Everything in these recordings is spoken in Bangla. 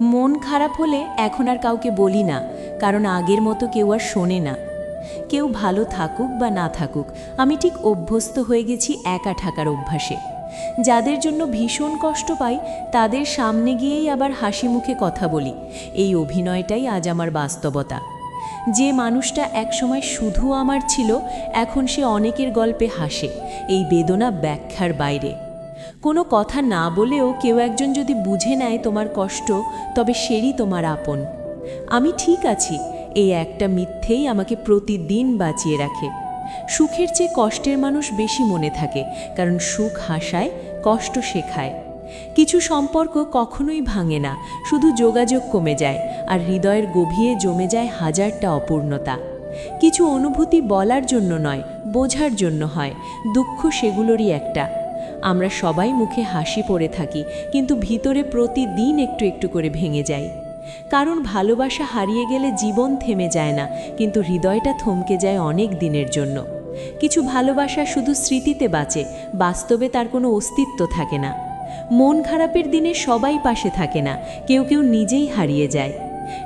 মন খারাপ হলে এখন আর কাউকে বলি না, কারণ আগের মতো কেউ আর শোনে না। কেউ ভালো থাকুক বা না থাকুক, আমি ঠিক অভ্যস্ত হয়ে গেছি একা থাকার অভ্যাসে। যাদের জন্য ভীষণ কষ্ট পাই, তাদের সামনে গিয়েই আবার হাসি মুখে কথা বলি। এই অভিনয়টাই আজ আমার বাস্তবতা। যে মানুষটা একসময় শুধু আমার ছিল, এখন সে অনেকের গল্পে হাসে, এই বেদনা ব্যাখ্যার বাইরে। কোনো কথা না বলেও কেউ একজন যদি বুঝে নেয় তোমার কষ্ট, তবে সেরই তোমার আপন। আমি ঠিক আছি, এই একটা মিথ্যেই আমাকে প্রতিদিন বাঁচিয়ে রাখে। সুখের চেয়ে কষ্টের মানুষ বেশি মনে থাকে, কারণ সুখ হাসায়, কষ্ট শেখায়। কিছু সম্পর্ক কখনোই ভাঙে না, শুধু যোগাযোগ কমে যায়, আর হৃদয়ের গভীরে জমে যায় হাজারটা অপূর্ণতা। কিছু অনুভূতি বলার জন্য নয়, বোঝার জন্য হয়, দুঃখ সেগুলোরই একটা। আমরা সবাই মুখে হাসি পড়ে থাকি, কিন্তু ভিতরে প্রতিদিন একটু একটু করে ভেঙে যাই। কারণ ভালোবাসা হারিয়ে গেলে জীবন থেমে যায় না, কিন্তু হৃদয়টা থমকে যায় অনেক দিনের জন্য। কিছু ভালোবাসা শুধু স্মৃতিতে বাঁচে, বাস্তবে তার কোনো অস্তিত্ব থাকে না। মন খারাপের দিনে সবাই পাশে থাকে না, কেউ কেউ নিজেই হারিয়ে যায়।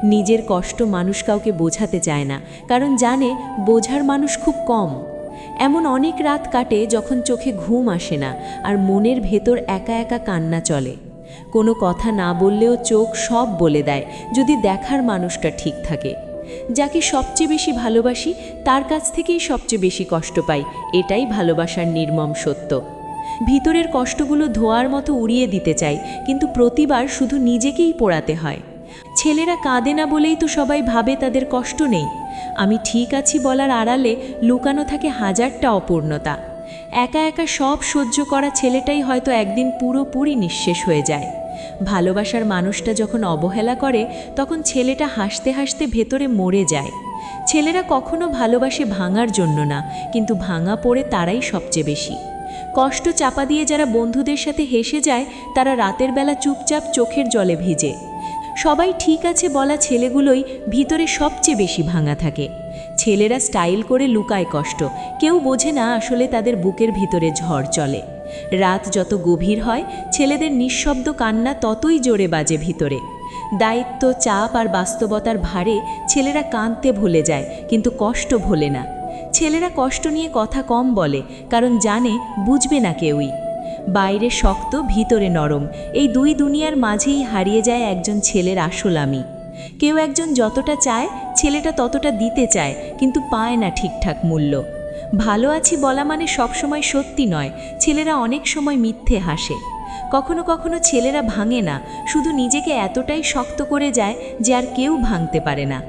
নিজের কষ্ট মানুষ কাউকে বোঝাতে চায় না, কারণ জানে, বোঝার মানুষ খুব কম। এমন অনেক রাত কাটে যখন চোখে ঘুম আসে না আর মনের ভেতর একা একা কান্না চলে। কোনো কথা না বললেও চোখ সব বলে দেয় যদি দেখার মানুষটা ঠিক থাকে। যাকে সবচেয়ে বেশি ভালোবাসি, তার কাছ থেকেই সবচেয়ে বেশি কষ্ট পাই, এটাই ভালোবাসার নির্মম সত্য। ভিতরের কষ্টগুলো ধোয়ার মতো উড়িয়ে দিতে চাই, কিন্তু প্রতিবার শুধু নিজেকেই পোড়াতে হয়। ছেলেরা কাঁদে না বলেই তো সবাই ভাবে তাদের কষ্ট নেই। আমি ঠিক আছি বলার আড়ালে লুকানো থাকে হাজারটা অপূর্ণতা। একা একা সব সহ্য করা ছেলেটাই হয়তো একদিন পুরোপুরি নিঃশেষ হয়ে যায়। ভালোবাসার মানুষটা যখন অবহেলা করে, তখন ছেলেটা হাসতে হাসতে ভেতরে মরে যায়। ছেলেরা কখনো ভালোবাসে ভাঙার জন্য না, কিন্তু ভাঙা পড়ে তারাই সবচেয়ে বেশি। কষ্ট চাপা দিয়ে যারা বন্ধুদের সাথে হেসে যায়, তারা রাতের বেলা চুপচাপ চোখের জলে ভিজে। সবাই ঠিক আছে বলা ছেলেগুলোই ভিতরে সবচেয়ে বেশি ভাঙা থাকে। ছেলেরা স্টাইল করে লুকায় কষ্ট। কেউ বোঝে না আসলে তাদের বুকের ভিতরে ঝড় চলে। রাত যত গভীর হয়, ছেলেদের নিঃশব্দ কান্না ততই জোরে বাজে ভিতরে। দায়িত্ব, চাপ আর বাস্তবতার ভারে ছেলেরা কাঁদতে ভুলে যায়, কিন্তু কষ্ট ভোলে না। ছেলেরা কষ্ট নিয়ে কথা কম বলে, কারণ জানে, বুঝবে না কেউই। বাইরে শক্ত, ভিতরে নরম। এই দুই দুনিয়ার মাঝেই হারিয়ে যায় একজন ছেলের আসল আমি। কেউ একজন যতটা চায়, ছেলেটা ততটা দিতে চায়, কিন্তু পায় না ঠিকঠাক মূল্য। ভালো আছি বলা মানে সবসময় সত্যি নয়, ছেলেরা অনেক সময় মিথ্যে হাসে। কখনো কখনো ছেলেরা ভাঙে না, শুধু নিজেকে এতটাই শক্ত করে যায় যে আর কেউ ভাঙতে পারে না।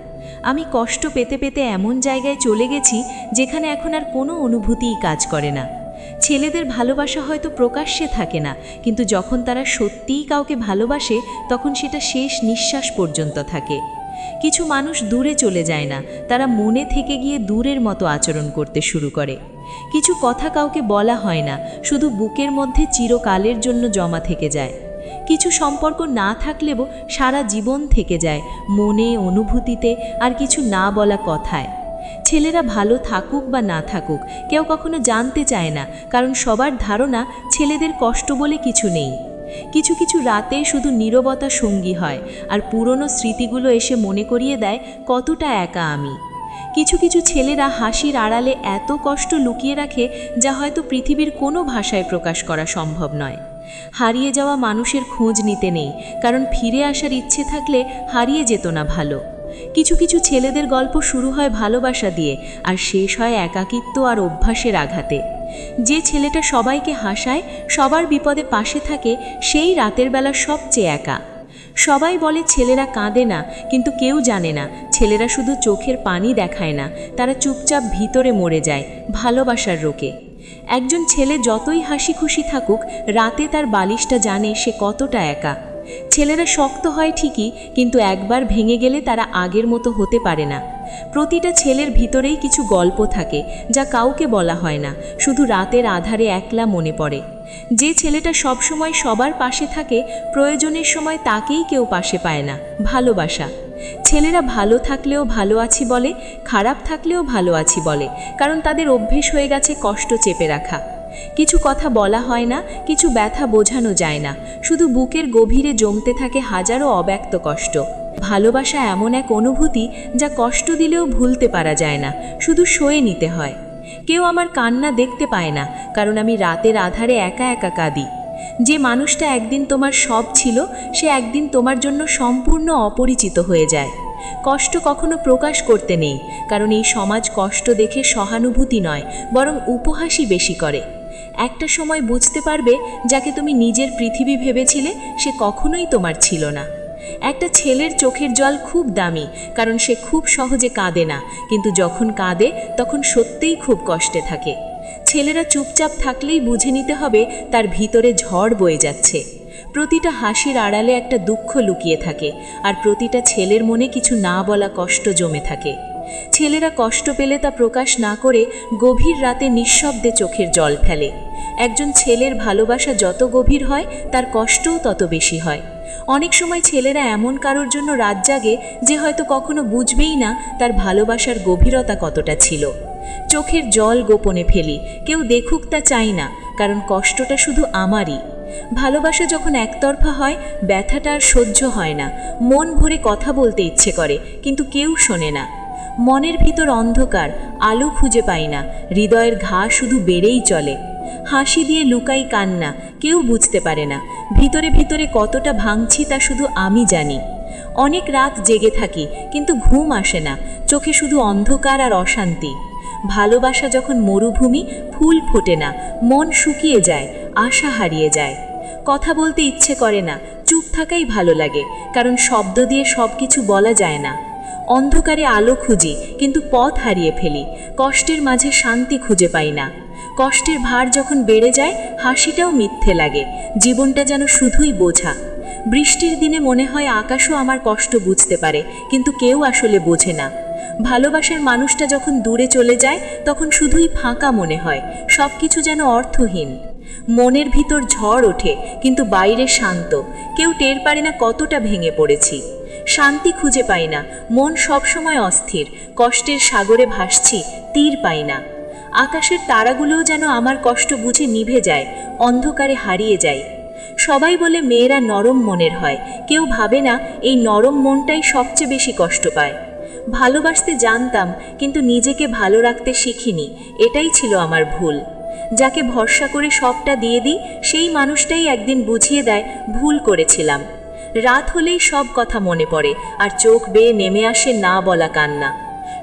আমি কষ্ট পেতে পেতে এমন জায়গায় চলে গেছি, যেখানে এখন আর কোনো অনুভূতিই কাজ করে না। ছেলেদের ভালোবাসা হয়তো প্রকাশ্যে থাকে না, কিন্তু যখন তারা সত্যিই কাউকে ভালোবাসে, তখন সেটা শেষ নিঃশ্বাস পর্যন্ত থাকে। কিছু মানুষ দূরে চলে যায় না, তারা মনে থেকে গিয়ে দূরের মতো আচরণ করতে শুরু করে। কিছু কথা কাউকে বলা হয় না, শুধু বুকের মধ্যে চিরকালের জন্য জমা থেকে যায়। কিছু সম্পর্ক না থাকলেও সারা জীবন থেকে যায়, মনে, অনুভূতিতে, আর কিছু না বলা কথায়। ছেলেরা ভালো থাকুক বা না থাকুক, কেউ কখনো জানতে চায় না, কারণ সবার ধারণা ছেলেদের কষ্ট বলে কিছু নেই। কিছু কিছু রাতে শুধু নীরবতা সঙ্গী হয়, আর পুরনো স্মৃতিগুলো এসে মনে করিয়ে দেয় কতটা একা আমি। কিছু কিছু ছেলেরা হাসির আড়ালে এত কষ্ট লুকিয়ে রাখে যা হয়তো পৃথিবীর কোনো ভাষায় প্রকাশ করা সম্ভব নয়। হারিয়ে যাওয়া মানুষের খোঁজ নিতে নেই, কারণ ফিরে আসার ইচ্ছে থাকলে হারিয়ে যেত না ভালো। কিছু কিছু ছেলেদের গল্প শুরু হয় ভালোবাসা দিয়ে, আর শেষ হয় একাকিত্ব আর অভ্যাসের আঘাতে। যে ছেলেটা সবাইকে হাসায়, সবার বিপদে পাশে থাকে, সেই রাতের বেলা সবচেয়ে একা। সবাই বলে, ছেলেরা কাঁদে না, কিন্তু কেউ জানে না। ছেলেরা শুধু চোখের পানি দেখায় না, তারা চুপচাপ ভিতরে মরে যায়, ভালোবাসার রোকে একজন ছেলে যতই হাসি খুশি থাকুক, রাতে তার বালিশটা জানে সে কতটা একা। ছেলেরা শক্ত হয় ঠিকই, কিন্তু একবার ভেঙে গেলে তারা আগের মতো হতে পারে না। প্রতিটা ছেলের ভিতরেই কিছু গল্প থাকে, যা কাউকে বলা হয় না, শুধু রাতের আধারে একলা মনে পড়ে। যে ছেলেটা সবসময় সবার পাশে থাকে, প্রয়োজনের সময় তাকেই কেউ পাশে পায় না, ভালোবাসা। ছেলেরা ভালো থাকলেও ভালো আছি বলে, খারাপ থাকলেও ভালো আছি বলে, কারণ তাদের অভ্যেস হয়ে গেছে কষ্ট চেপে রাখা। কিছু কথা বলা হয় না, কিছু ব্যথা বোঝানো যায় না। শুধু বুকের গভীরে জমতে থাকে হাজারো অব্যক্ত কষ্ট। ভালোবাসা এমন এক অনুভূতি যা কষ্ট দিলেও ভুলতে পারা যায় না, শুধু সয়ে নিতে হয়। কেউ আমার কান্না দেখতে পায় না, কারণ আমি রাতের আধারে একা একা কাঁদি। যে মানুষটা একদিন তোমার সব ছিল, সে একদিন তোমার জন্য সম্পূর্ণ অপরিচিত হয়ে যায়। কষ্ট কখনো প্রকাশ করতে নেই, কারণ এই সমাজ কষ্ট দেখে সহানুভূতি নয়, বরং উপহাসই বেশি করে। একটা সময় বুঝতে পারবে যাকে তুমি নিজের পৃথিবী ভেবেছিলে সে কখনোই তোমার ছিল না। একটা ছেলের চোখের জল খুব দামি, কারণ সে খুব সহজে কাঁদে না, কিন্তু যখন কাঁদে, তখন সত্যিই খুব কষ্টে থাকে। ছেলেরা চুপচাপ থাকলেই বুঝে নিতে হবে তার ভিতরে ঝড় বয়ে যাচ্ছে। প্রতিটা হাসির আড়ালে একটা দুঃখ লুকিয়ে থাকে, আর প্রতিটা ছেলের মনে কিছু না বলা কষ্ট জমে থাকে। ছেলেরা কষ্ট পেলে তা প্রকাশ না করে গভীর রাতে নিঃশব্দে চোখের জল ফেলে। একজন ছেলের ভালোবাসা যত গভীর হয়, তার কষ্টও তত বেশি হয়। অনেক সময় ছেলেরা এমন কারোর জন্য রাত জাগে যে হয়তো কখনো বুঝবেই না তার ভালোবাসার গভীরতা কতটা ছিল। চোখের জল গোপনে ফেলি, কেউ দেখুক তা চাই না, কারণ কষ্টটা শুধু আমারই। ভালোবাসা যখন একতরফা হয়, ব্যথাটা আর সহ্য হয় না। মন ভরে কথা বলতে ইচ্ছে করে, কিন্তু কেউ শোনে না। মনের ভিতর অন্ধকার, আলো খুঁজে পাই না, হৃদয়ের ঘা শুধু বেড়েই চলে। হাসি দিয়ে লুকাই কান্না, কেউ বুঝতে পারে না, ভিতরে ভিতরে কতটা ভাঙছি তা শুধু আমি জানি। অনেক রাত জেগে থাকি, কিন্তু ঘুম আসে না, চোখে শুধু অন্ধকার আর অশান্তি। ভালোবাসা যখন মরুভূমি, ফুল ফোটে না, মন শুকিয়ে যায়, আশা হারিয়ে যায়। কথা বলতে ইচ্ছে করে না, চুপ থাকাই ভালো লাগে, কারণ শব্দ দিয়ে সব কিছু বলা যায় না। অন্ধকারে আলো খুঁজি, কিন্তু পথ হারিয়ে ফেলি। কষ্টের মাঝে শান্তি খুঁজে পাই না। কষ্টের ভার যখন বেড়ে যায়, হাসিটাও মিথ্যে লাগে। জীবনটা যেন শুধুই বোঝা। বৃষ্টির দিনে মনে হয় আকাশও আমার কষ্ট বুঝতে পারে, কিন্তু কেউ আসলে বোঝে না। ভালোবাসার মানুষটা যখন দূরে চলে যায়, তখন শুধুই ফাঁকা মনে হয় সব কিছু যেন অর্থহীন। মনের ভিতর ঝড় ওঠে, কিন্তু বাইরে শান্ত। কেউ টের পারে না কতটা ভেঙে পড়েছি। শান্তি খুঁজে পাই না। মন সবসময় অস্থির। কষ্টের সাগরে ভাসছি, তীর পাই না। আকাশের তারাগুলোও যেন আমার কষ্ট বুঝে নিভে যায়, অন্ধকারে হারিয়ে যায়। সবাই বলে মেয়েরা নরম মনের হয়। কেউ ভাবে না, এই নরম মনটাই সবচেয়ে বেশি কষ্ট পায়। ভালোবাসতে জানতাম, কিন্তু নিজেকে ভালো রাখতে শিখিনি। এটাই ছিল আমার ভুল। যাকে ভরসা করে সবটা দিয়ে দিই, সেই মানুষটাই একদিন বুঝিয়ে দেয়, ভুল করেছিলাম। রাত হলেই সব কথা মনে পড়ে আর চোখ বেয়ে নেমে আসে না বলা কান্না।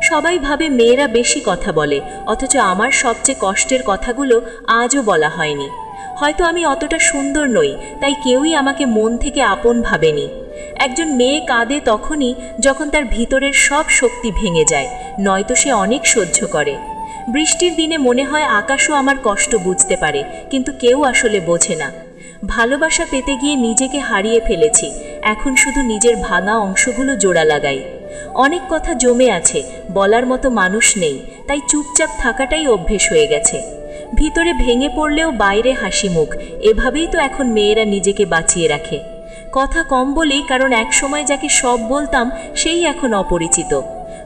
সবাই ভাবে মেয়েরা বেশি কথা বলে, অথচ আমার সবচেয়ে কষ্টের কথাগুলো আজও বলা হয়নি। হয়তো আমি অতটা সুন্দর নই, তাই কেউই আমাকে মন থেকে আপন ভাবেনি। একজন মেয়ে কাঁদে তখনই যখন তার ভিতরের সব শক্তি ভেঙে যায়, নয়তো সে অনেক সহ্য করে। বৃষ্টির দিনে মনে হয় আকাশও আমার কষ্ট বুঝতে পারে, কিন্তু কেউ আসলে বোঝে না। ভালোবাসা পেতে গিয়ে নিজেকে হারিয়ে ফেলেছি। এখন শুধু নিজের ভাঙা অংশগুলো জোড়া লাগাই। অনেক কথা জমে আছে, বলার মতো মানুষ নেই, তাই চুপচাপ থাকাটাই অভ্যেস হয়ে গেছে। ভিতরে ভেঙে পড়লেও বাইরে হাসি মুখ, এভাবেই তো এখন মেয়েরা নিজেকে বাঁচিয়ে রাখে। কথা কম বলি কারণ একসময় যাকে সব বলতাম, সেই এখন অপরিচিত।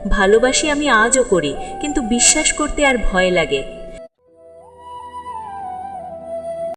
ভালোবাসি আমি আজও করি, কিন্তু বিশ্বাস করতে আর ভয় লাগে।